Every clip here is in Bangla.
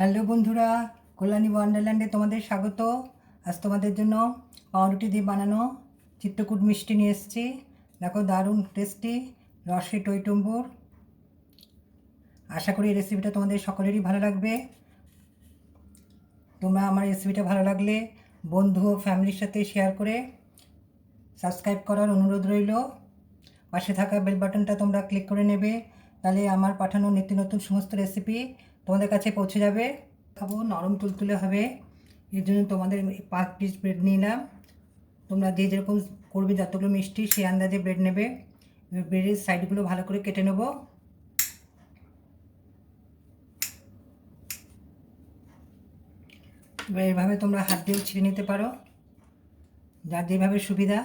হ্যালো বন্ধুরা, কল্যাণী ওয়ান্ডারল্যান্ডে তোমাদের স্বাগত। আজ তোমাদের জন্য পাউরুটি দিয়ে বানানো চিত্রকূট মিষ্টি নিয়ে এসেছি। দেখো, দারুণ টেস্টি রসে টইটম্বুর। আশা করি এই রেসিপিটা তোমাদের সকলেরই ভালো লাগবে। তোমরা আমার রেসিপিটা ভালো লাগলে বন্ধু ও ফ্যামিলির সাথে শেয়ার করে সাবস্ক্রাইব করার অনুরোধ রইল। পাশে থাকা বেল বাটনটা তোমরা ক্লিক করে নেবে। তাহলে আমার পাঠানো নিত্য নতুন সমস্ত রেসিপি তোমাদের কাছে পৌঁছে যাবে। খাব, নরম তুলতুলে হবে। এর জন্য তোমাদের পাঁচ পিস ব্রেড নিলাম তোমরা যে যেরকম করবে, যতগুলো মিষ্টি সেই আন্দাজে ব্রেড নেবে। ব্রেডের সাইডগুলো ভালো করে কেটে নেব। এবার এভাবে তোমরা হাত দিয়েও ছিঁড়ে নিতে পারো। যার যেভাবে সুবিধা।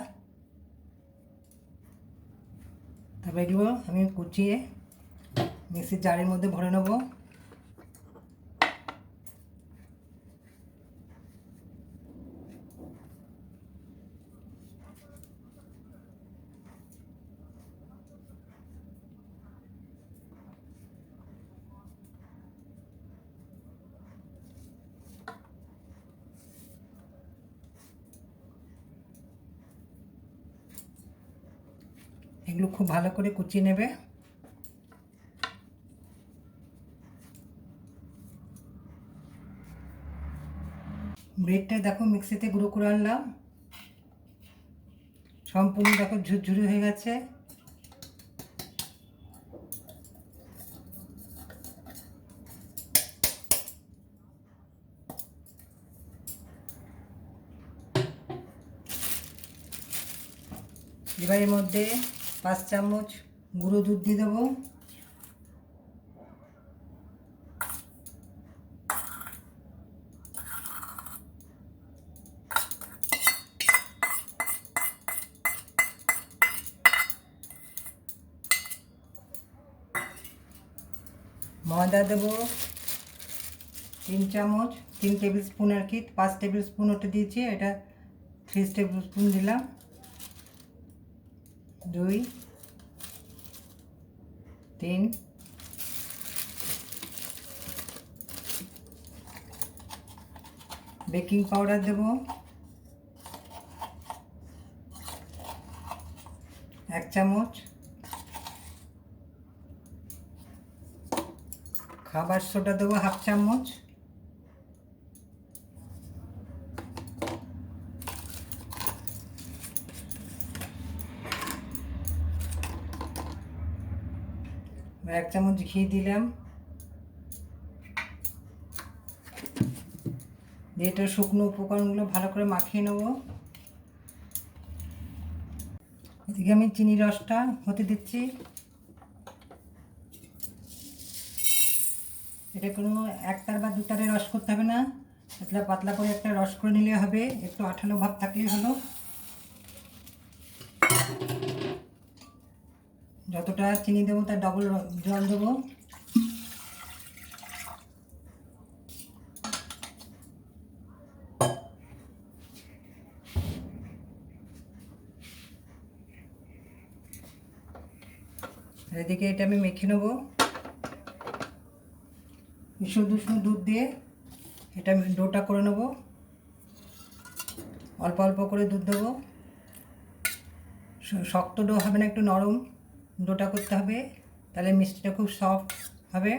তারপর এগুলো আমি কুচিয়ে মিক্সির জারের মধ্যে ভরে নেব। এগুলো খুব ভালো করে কুচিয়ে নেবে। ব্রেডটা দেখো মিক্সিতে গুঁড়ো করে আনলাম। সম্পূর্ণ দেখো ঝুরঝুরি হয়ে গেছে। এবার এর মধ্যে পাঁচ চামচ গুঁড়ো দুধ দিয়ে দেবো। ময়দা দেবো তিন চামচ, তিন টেবিল স্পুন আর কি, পাঁচ টেবিল স্পুন ওটা দিয়েছি, এটা থ্রি টেবিল স্পুন দিলাম। দুই তিন। বেকিং পাউডার দেব। এক চামচ। খাবার সোডা দেবো হাফ চামচ। এক চামচ ঘি দিলাম। দিয়ে শুকনো উপকরণগুলো ভালো করে মাখিয়ে নেব। এদিকে আমি চিনি রসটা হতে দিচ্ছি। এটা কোনো একটার বা দুটারে রস করতে হবে না। পাতলা পাতলা করে একটা রস করে নিলে হবে। একটু আঠালো ভাব থাকলেই হলো। যতটা চিনি দেবো, তার ডবল জল দেবো। এদিকে এটা আমি মেখে নেব। শুধু শুধু দুধ দিয়ে এটা আমি ডোটা করে নেব। অল্প অল্প করে দুধ দেবো। শক্ত ডো হবে না, একটু নরম। ডোটা করতে হবে। তাহলে মিষ্টিটা খুব সফট হবে।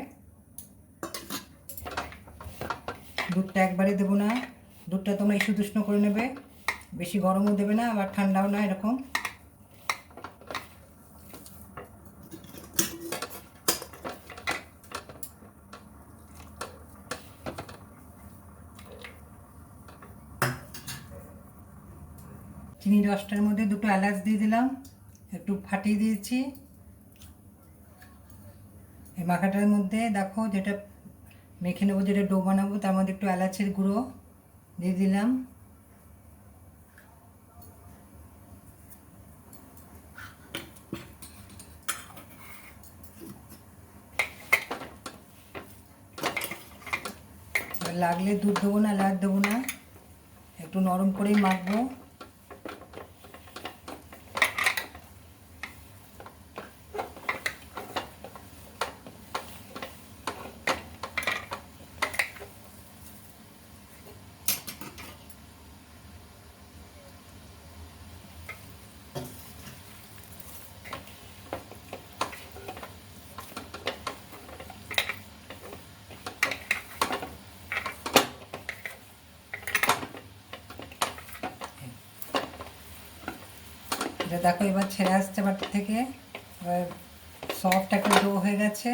দুধটা একবারে দেবো না। দুধটা তোমরা ইস্যু উষ্ণ করে নেবে। বেশি গরমও দেবে না, আবার ঠান্ডাও না এরকম। চিনি রসটার মধ্যে দুটো এলাচ দিয়ে দিলাম। একটু ফাটিয়ে দিয়েছি। মাখাটার মধ্যে দেখো যেটা মেখে নেব, যেটা ডো বানাবো, তার মধ্যে একটু এলাচের গুঁড়ো দিয়ে দিলাম। লাগলে দুধ দেবো না, এলাচ দেবো না, একটু নরম করেই মাখবো। দেখো, এবার ছেড়ে আসছে বাটি থেকে। এবার সফট একটা ডো হয়ে গেছে।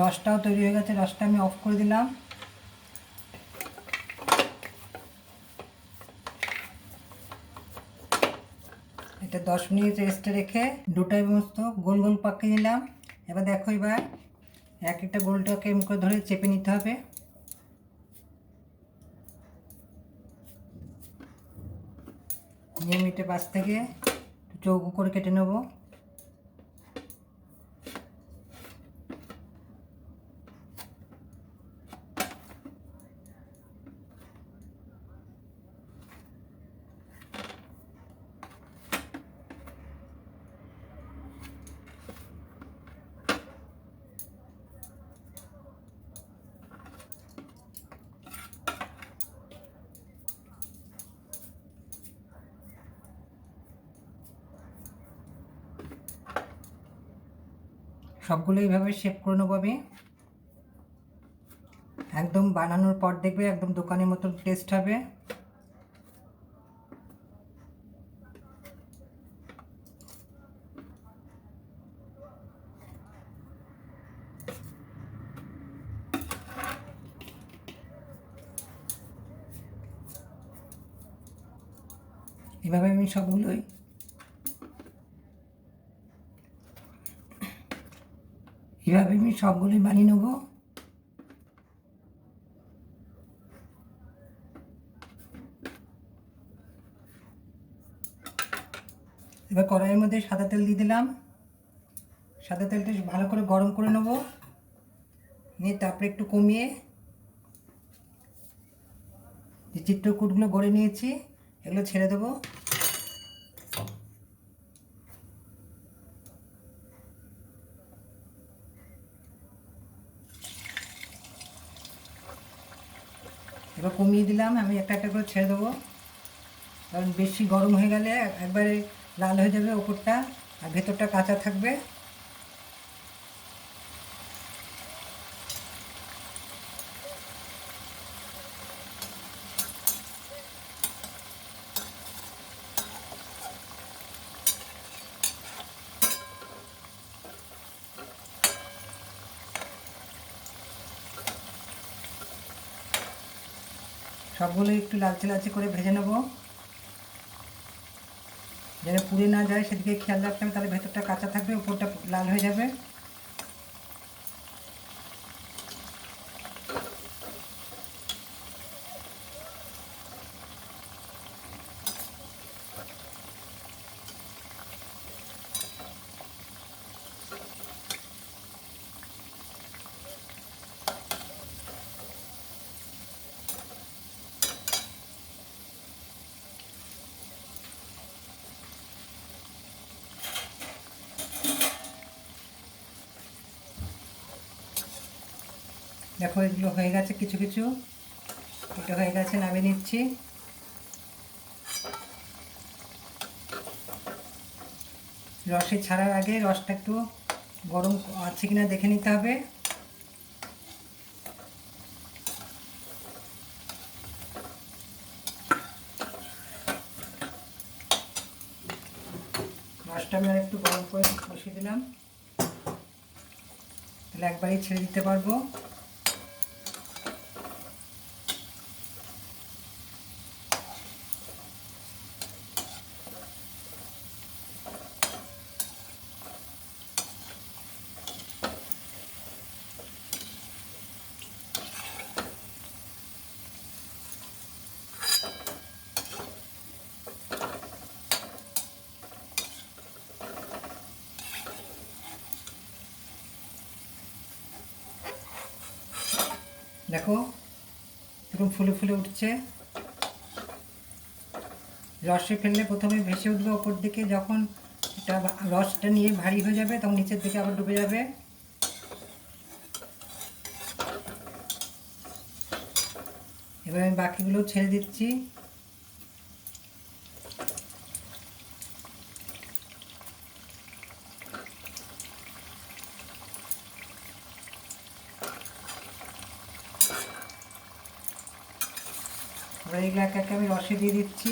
রসটাও তৈরি হয়ে গেছে, রসটা আমি অফ করে দিলাম। এটা দশ মিনিট রেস্টে রেখে দুটাই মস্ত গোল গোল পাকিয়ে নিলাম। এবার দেখো, এবার এক একটা গোলটাকে এম করে ধরে চেপে নিতে হবে। নিয়মিত পাশ থেকে চৌকো করে কেটে নেব। সবগুলো এইভাবে শেপ করে নেব আমি। একদম বানানোর পর দেখবে একদম দোকানের মতো টেস্ট হবে। এভাবে আমি সবগুলোই এভাবে আমি সবগুলোই বানিয়ে নেব। এবার কড়াইয়ের মধ্যে সাদা তেল দিয়ে দিলাম। সাদা তেলটা ভালো করে গরম করে নেব। নিয়ে তারপরে একটু কমিয়ে যে চিত্রকূটগুলো গড়ে নিয়েছি, এগুলো ছেড়ে দেবো। এবার কমিয়ে দিলাম, আমি একটা একটা করে ছেড়ে দেবো। কারণ বেশি গরম হয়ে গেলে একবারে লাল হয়ে যাবে ওপরটা, আর ভেতরটা কাঁচা থাকবে। সবগুলো একটু লালচে লালচে করে ভেজে নেব। যেন পুড়ে না যায়, সেদিকে খেয়াল রাখতে হবে, তাহলে ভেতরটা কাঁচা থাকবে, উপরটা লাল হয়ে যাবে। দেখো, এগুলো হয়ে গেছে কিছু কিছু। এটা হয়ে গেছে, নামিয়ে নিচ্ছি। রসে ছাড়ার আগে রসটা একটু গরম আছে কিনা দেখে নিতে হবে। রসটা আমি একটু গরম করে বসিয়ে দিলাম। তাহলে একবারই ছেড়ে দিতে পারব। দেখো, এরকম ফুলে ফুলে উঠছে। রসে ফেললে প্রথমে ভেসে উঠবে ওপর দিকে, যখন এটা রসটা নিয়ে ভারী হয়ে যাবে, তখন নিচের দিকে আবার ডুবে যাবে। এবার আমি বাকিগুলো ছেড়ে দিচ্ছি। তারপরে এগুলো এক এক আমি রসে দিয়ে দিচ্ছি।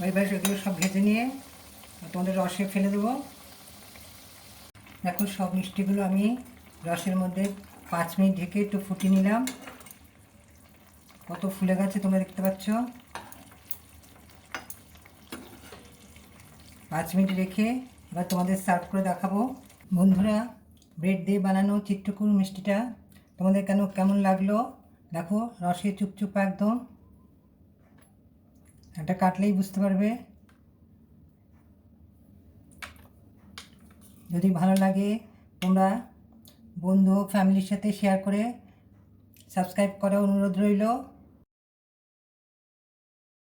ওই এবার এগুলো সব ভেজে নিয়ে তোমাদের রসে ফেলে দেবো। দেখো সব মিষ্টিগুলো আমি রসের মধ্যে পাঁচ মিনিট ঢেকে একটু ফুটিয়ে নিলাম। কত ফুলে গেছে তোমরা দেখতে পাচ্ছ। পাঁচ মিনিট রেখে এবার তোমাদের সার্ভ করে দেখাবো। বন্ধুরা, ব্রেড দিয়ে বানানো চিত্রকুর মিষ্টিটা তোমাদের কেন কেমন লাগল? দেখো, রসে চুপচুপ একদম। একটা কাটলেই বুঝতে পারবে। যদি ভালো লাগে, তোমরা বন্ধু ফ্যামিলির সাথে শেয়ার করে সাবস্ক্রাইব করার অনুরোধ রইল।